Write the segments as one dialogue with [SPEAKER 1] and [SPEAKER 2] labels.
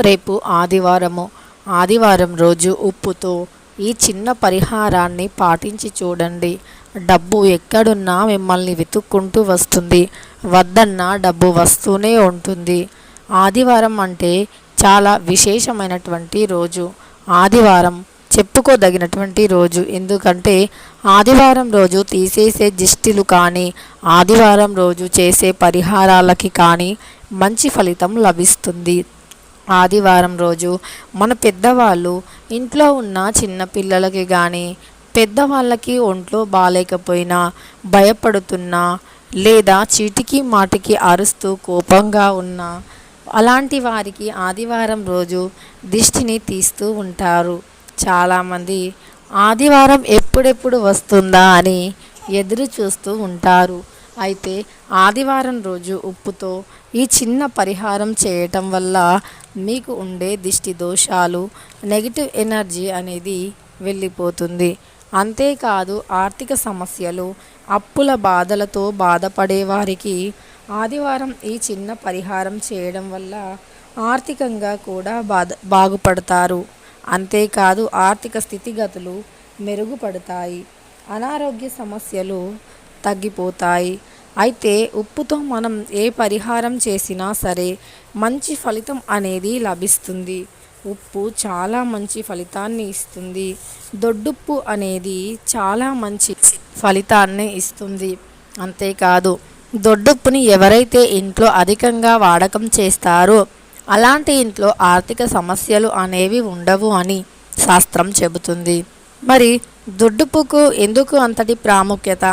[SPEAKER 1] రేపు ఆదివారము. ఆదివారం రోజు ఉప్పుతో ఈ చిన్న పరిహారాన్ని పాటించి చూడండి. డబ్బు ఎక్కడున్నా మిమ్మల్ని వెతుక్కుంటూ వస్తుంది. వద్దన్నా డబ్బు వస్తూనే ఉంటుంది. ఆదివారం అంటే చాలా విశేషమైనటువంటి రోజు. ఆదివారం చెప్పుకోదగినటువంటి రోజు. ఎందుకంటే ఆదివారం రోజు తీసేసే దిష్టిలు కానీ ఆదివారం రోజు చేసే పరిహారాలకి కానీ మంచి ఫలితం లభిస్తుంది. ఆదివారం రోజు మన పెద్దవాళ్ళు ఇంట్లో ఉన్న చిన్న పిల్లలకి కానీ పెద్దవాళ్ళకి ఒంట్లో బాగాలేకపోయినా భయపడుతున్నా లేదా చీటికి మాటికి అరుస్తూ కోపంగా ఉన్నా అలాంటి వారికి ఆదివారం రోజు దిష్టిని తీస్తూ ఉంటారు. చాలామంది ఆదివారం ఎప్పుడెప్పుడు వస్తుందా అని ఎదురు చూస్తూ ఉంటారు. అయితే ఆదివారం రోజు ఉప్పుతో ఈ చిన్న పరిహారం చేయటం వల్ల మీకు ఉండే దిష్టి దోషాలు నెగిటివ్ ఎనర్జీ అనేది వెళ్ళిపోతుంది. అంతేకాదు ఆర్థిక సమస్యలు అప్పుల బాధలతో బాధపడే వారికి ఆదివారం ఈ చిన్న పరిహారం చేయడం వల్ల ఆర్థికంగా కూడా బాధ బాగుపడతారు. అంతేకాదు ఆర్థిక స్థితిగతులు మెరుగుపడతాయి. అనారోగ్య సమస్యలు తగ్గిపోతాయి. అయితే ఉప్పుతో మనం ఏ పరిహారం చేసినా సరే మంచి ఫలితం అనేది లభిస్తుంది. ఉప్పు చాలా మంచి ఫలితాన్ని ఇస్తుంది. దొడ్డుప్పు అనేది చాలా మంచి ఫలితాన్ని ఇస్తుంది. అంతేకాదు దొడ్డుప్పుని ఎవరైతే ఇంట్లో అధికంగా వాడకం చేస్తారో అలాంటి ఇంట్లో ఆర్థిక సమస్యలు అనేవి ఉండవు అని శాస్త్రం చెబుతుంది. మరి దొడ్డుప్పుకు ఎందుకు అంతటి ప్రాముఖ్యత?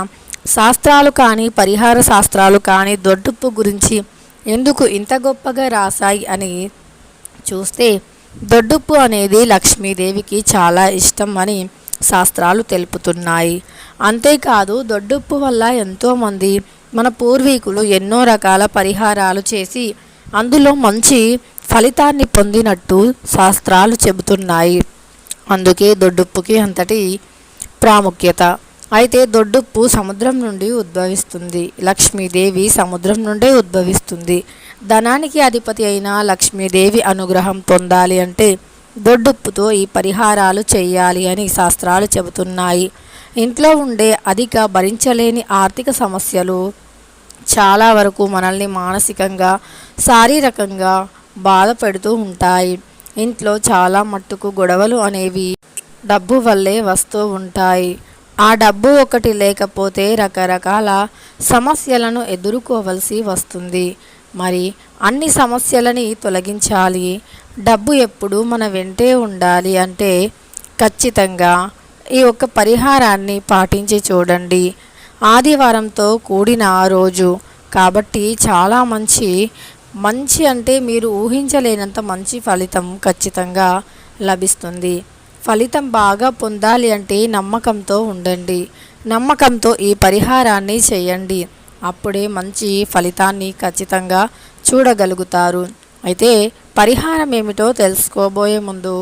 [SPEAKER 1] శాస్త్రాలు కానీ పరిహార శాస్త్రాలు కానీ దొడ్డుప్పు గురించి ఎందుకు ఇంత గొప్పగా రాశాయి అని చూస్తే దొడ్డుప్పు అనేది లక్ష్మీదేవికి చాలా ఇష్టం అని శాస్త్రాలు తెలుపుతున్నాయి. అంతేకాదు దొడ్డుప్పు వల్ల ఎంతోమంది మన పూర్వీకులు ఎన్నో రకాల పరిహారాలు చేసి అందులో మంచి ఫలితాన్ని పొందినట్టు శాస్త్రాలు చెబుతున్నాయి. అందుకే దొడ్డుప్పుకి అంతటి ప్రాముఖ్యత. అయితే దొడ్డుప్పు సముద్రం నుండి ఉద్భవిస్తుంది. లక్ష్మీదేవి సముద్రం నుండే ఉద్భవిస్తుంది. ధనానికి అధిపతి అయిన లక్ష్మీదేవి అనుగ్రహం పొందాలి అంటే దొడ్డుప్పుతో ఈ పరిహారాలు చేయాలి అని శాస్త్రాలు చెబుతున్నాయి. ఇంట్లో ఉండే అధిక భరించలేని ఆర్థిక సమస్యలు చాలా వరకు మనల్ని మానసికంగా శారీరకంగా బాధ పెడుతూ ఉంటాయి. ఇంట్లో చాలా మట్టుకు గొడవలు అనేవి డబ్బు వల్లే వస్తూ ఉంటాయి. ఆ డబ్బు ఒకటి లేకపోతే రకరకాల సమస్యలను ఎదుర్కోవలసి వస్తుంది. మరి అన్ని సమస్యలని తొలగించాలి. డబ్బు ఎప్పుడు మన వెంటే ఉండాలి అంటే ఖచ్చితంగా ఈ యొక్క పరిహారాన్ని పాటించి చూడండి. ఆదివారంతో కూడిన రోజు. కాబట్టి చాలా మంచి మంచి అంటే మీరు ఊహించలేనంత మంచి ఫలితం ఖచ్చితంగా లభిస్తుంది. ఫలితం బాగా పొందాలి అంటే నమ్మకంతో ఉండండి. నమ్మకంతో ఈ పరిహారాన్ని చేయండి. అప్పుడే మంచి ఫలితాన్ని ఖచ్చితంగా చూడగలుగుతారు. అయితే పరిహారం ఏమిటో తెలుసుకోబోయే ముందు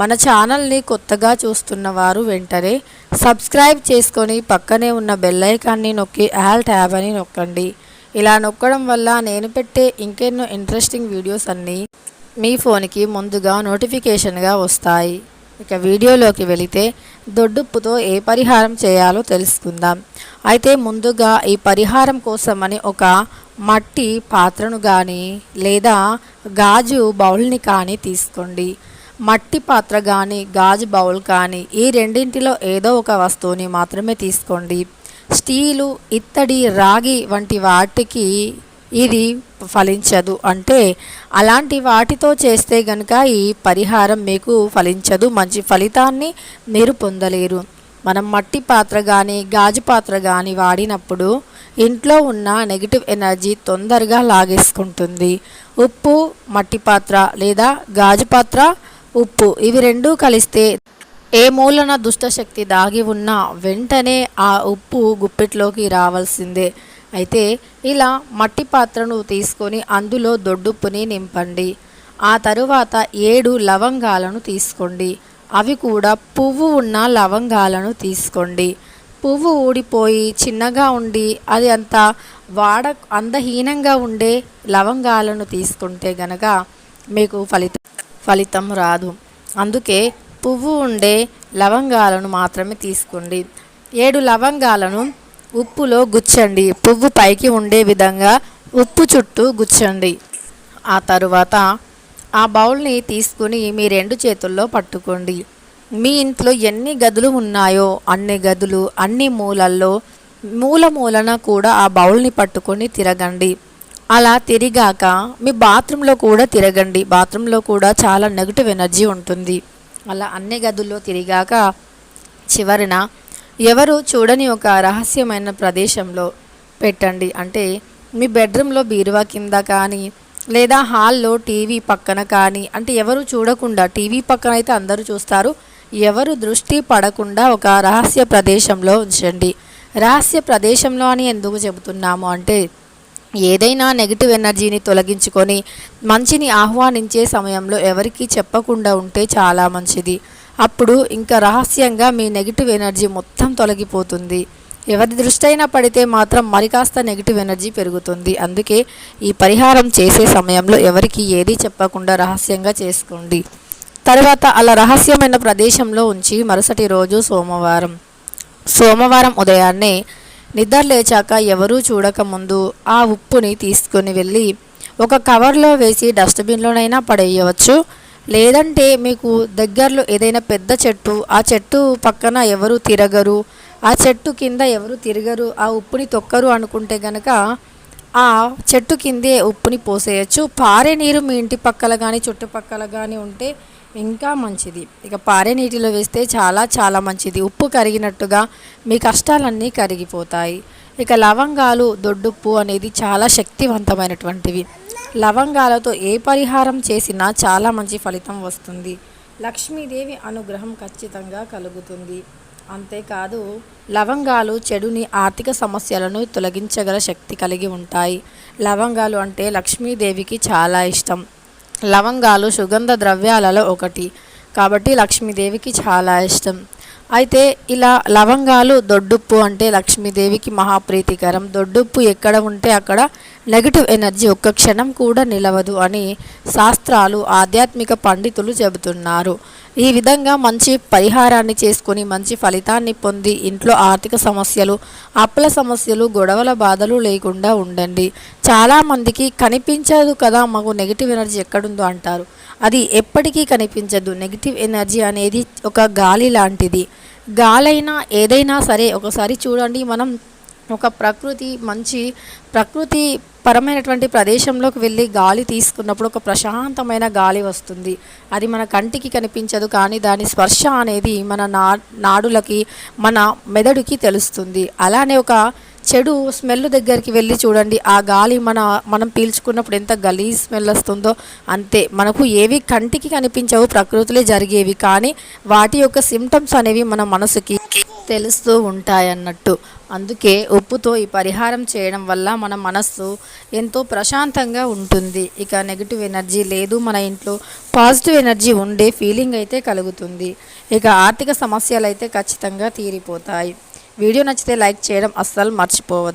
[SPEAKER 1] మన ఛానల్ని కొత్తగా చూస్తున్న వారు వెంటనే సబ్స్క్రైబ్ చేసుకొని పక్కనే ఉన్న బెల్లైకాన్ని నొక్కి ఆల్ ట్యాబ్ అని నొక్కండి. ఇలా నొక్కడం వల్ల నేను పెట్టే ఇంకెన్నో ఇంట్రెస్టింగ్ వీడియోస్ అన్నీ మీ ఫోన్కి ముందుగా నోటిఫికేషన్గా వస్తాయి. ఇక వీడియోలోకి వెళితే దొడ్డుప్పుతో ఏ పరిహారం చేయాలో తెలుసుకుందాం. అయితే ముందుగా ఈ పరిహారం కోసమని ఒక మట్టి పాత్రను కానీ లేదా గాజు బౌల్ని కానీ తీసుకోండి. మట్టి పాత్ర కానీ గాజు బౌల్ కానీ ఈ రెండింటిలో ఏదో ఒక వస్తువుని మాత్రమే తీసుకోండి. స్టీలు ఇత్తడి రాగి వంటి వాటికి ఇది ఫలించదు. అంటే అలాంటి వాటితో చేస్తే గనుక ఈ పరిహారం మీకు ఫలించదు. మంచి ఫలితాన్ని మీరు పొందలేరు. మనం మట్టి పాత్ర కానీ గాజు పాత్ర కానీ వాడినప్పుడు ఇంట్లో ఉన్న నెగిటివ్ ఎనర్జీ తొందరగా లాగేసుకుంటుంది. ఉప్పు మట్టి పాత్ర లేదా గాజు పాత్ర ఉప్పు ఇవి రెండూ కలిస్తే ఏ మూలన దుష్టశక్తి దాగి ఉన్నా వెంటనే ఆ ఉప్పు గుప్పెట్లోకి రావాల్సిందే. అయితే ఇలా మట్టి పాత్రను తీసుకొని అందులో దొడ్డుప్పుని నింపండి. ఆ తరువాత ఏడు లవంగాలను తీసుకోండి. అవి కూడా పువ్వు ఉన్న లవంగాలను తీసుకోండి. పువ్వు ఊడిపోయి చిన్నగా ఉండి అది అంత వాడ అందహీనంగా ఉండే లవంగాలను తీసుకుంటే గనక మీకు ఫలితం ఫలితం రాదు. అందుకే పువ్వు ఉండే లవంగాలను మాత్రమే తీసుకోండి. ఏడు లవంగాలను ఉప్పులో గుచ్చండి. పువ్వు పైకి ఉండే విధంగా ఉప్పు చుట్టూ గుచ్చండి. ఆ తరువాత ఆ బౌల్ని తీసుకుని మీ రెండు చేతుల్లో పట్టుకోండి. మీ ఇంట్లో ఎన్ని గదులు ఉన్నాయో అన్ని గదులు అన్ని మూలల్లో మూల మూలన కూడా ఆ బౌల్ని పట్టుకొని తిరగండి. అలా తిరిగాక మీ బాత్రూంలో కూడా తిరగండి. బాత్రూంలో కూడా చాలా నెగిటివ్ ఎనర్జీ ఉంటుంది. అలా అన్ని గదుల్లో తిరిగాక చివరిన ఎవరు చూడని ఒక రహస్యమైన ప్రదేశంలో పెట్టండి. అంటే మీ బెడ్రూమ్లో బీరువా కింద కానీ లేదా హాల్లో టీవీ పక్కన కానీ అంటే ఎవరు చూడకుండా టీవీ పక్కన అయితే అందరూ చూస్తారు. ఎవరు దృష్టి పడకుండా ఒక రహస్య ప్రదేశంలో ఉంచండి. రహస్య ప్రదేశంలో అని ఎందుకు చెబుతున్నాము అంటే ఏదైనా నెగిటివ్ ఎనర్జీని తొలగించుకొని మంచిని ఆహ్వానించే సమయంలో ఎవరికీ చెప్పకుండా ఉంటే చాలా మంచిది. అప్పుడు ఇంకా రహస్యంగా మీ నెగిటివ్ ఎనర్జీ మొత్తం తొలగిపోతుంది. ఎవరి దృష్టి అయినా పడితే మాత్రం మరి కాస్త నెగిటివ్ ఎనర్జీ పెరుగుతుంది. అందుకే ఈ పరిహారం చేసే సమయంలో ఎవరికి ఏది చెప్పకుండా రహస్యంగా చేసుకోండి. తర్వాత అలా రహస్యమైన ప్రదేశంలో ఉంచి మరుసటి రోజు సోమవారం. సోమవారం ఉదయాన్నే నిద్ర లేచాక ఎవరూ చూడకముందు ఆ ఉప్పుని తీసుకొని వెళ్ళి ఒక కవర్లో వేసి డస్ట్బిన్లోనైనా పడేయవచ్చు. లేదంటే మీకు దగ్గరలో ఏదైనా పెద్ద చెట్టు ఆ చెట్టు పక్కన ఎవరు తిరగరు ఆ చెట్టు కింద ఎవరు తిరగరు ఆ ఉప్పుని తొక్కరు అనుకుంటే గనక ఆ చెట్టు కిందే ఉప్పుని పోసేయచ్చు. పారే నీరు మీ ఇంటి పక్కల కానీ చుట్టుపక్కల కానీ ఉంటే ఇంకా మంచిది. ఇక పారే నీటిలో వేస్తే చాలా చాలా మంచిది. ఉప్పు కరిగినట్టుగా మీ కష్టాలన్నీ కరిగిపోతాయి. ఇక లవంగాలు దొడ్డుప్పు అనేది చాలా శక్తివంతమైనటువంటివి. లవంగాలతో ఏ పరిహారం చేసినా చాలా మంచి ఫలితం వస్తుంది. లక్ష్మీదేవి అనుగ్రహం ఖచ్చితంగా కలుగుతుంది. అంతేకాదు లవంగాలు చెడుని ఆర్థిక సమస్యలను తొలగించగల శక్తి కలిగి ఉంటాయి. లవంగాలు అంటే లక్ష్మీదేవికి చాలా ఇష్టం. లవంగాలు సుగంధ ద్రవ్యాలలో ఒకటి. కాబట్టి లక్ష్మీదేవికి చాలా ఇష్టం. అయితే ఇలా లవంగాలు దొడ్డుప్పు అంటే లక్ష్మీదేవికి మహాప్రీతికరం. దొడ్డుప్పు ఎక్కడ ఉంటే అక్కడ నెగిటివ్ ఎనర్జీ ఒక్క క్షణం కూడా నిలవదు అని శాస్త్రాలు ఆధ్యాత్మిక పండితులు చెబుతున్నారు. ఈ విధంగా మంచి పరిహారాన్ని చేసుకుని మంచి ఫలితాన్ని పొంది ఇంట్లో ఆర్థిక సమస్యలు అప్పుల సమస్యలు గొడవల బాధలు లేకుండా ఉండండి. చాలామందికి కనిపించదు కదా మాకు నెగిటివ్ ఎనర్జీ ఎక్కడుందో అంటారు. అది ఎప్పటికీ కనిపించదు. నెగిటివ్ ఎనర్జీ అనేది ఒక గాలి లాంటిది. గాలైనా ఏదైనా సరే ఒకసారి చూడండి మనం ఒక ప్రకృతి మంచి ప్రకృతి పరమైనటువంటి ప్రదేశంలోకి వెళ్ళి గాలి తీసుకున్నప్పుడు ఒక ప్రశాంతమైన గాలి వస్తుంది. అది మన కంటికి కనిపించదు కానీ దాని స్పర్శ అనేది మన నా నాడులకి మన మెదడుకి తెలుస్తుంది. అలానే ఒక చెడు స్మెల్ దగ్గరికి వెళ్ళి చూడండి. ఆ గాలి మన మనం పీల్చుకున్నప్పుడు ఎంత గలీజ్ స్మెల్ వస్తుందో అంతే. మనకు ఏవి కంటికి కనిపించవు ప్రకృతిలో జరిగేవి కానీ వాటి యొక్క సిమ్టమ్స్ అనేవి మన మనసుకి తెలుస్తూ ఉంటాయన్నట్టు. అందుకే ఉప్పుతో ఈ పరిహారం చేయడం వల్ల మన మనస్సు ఎంతో ప్రశాంతంగా ఉంటుంది. ఇక నెగిటివ్ ఎనర్జీ లేదు మన ఇంట్లో పాజిటివ్ ఎనర్జీ ఉండే ఫీలింగ్ అయితే కలుగుతుంది. ఇక ఆర్థిక సమస్యలు అయితే ఖచ్చితంగా తీరిపోతాయి. వీడియో నచ్చితే లైక్ చేయడం అస్సలు మర్చిపోవద్దు.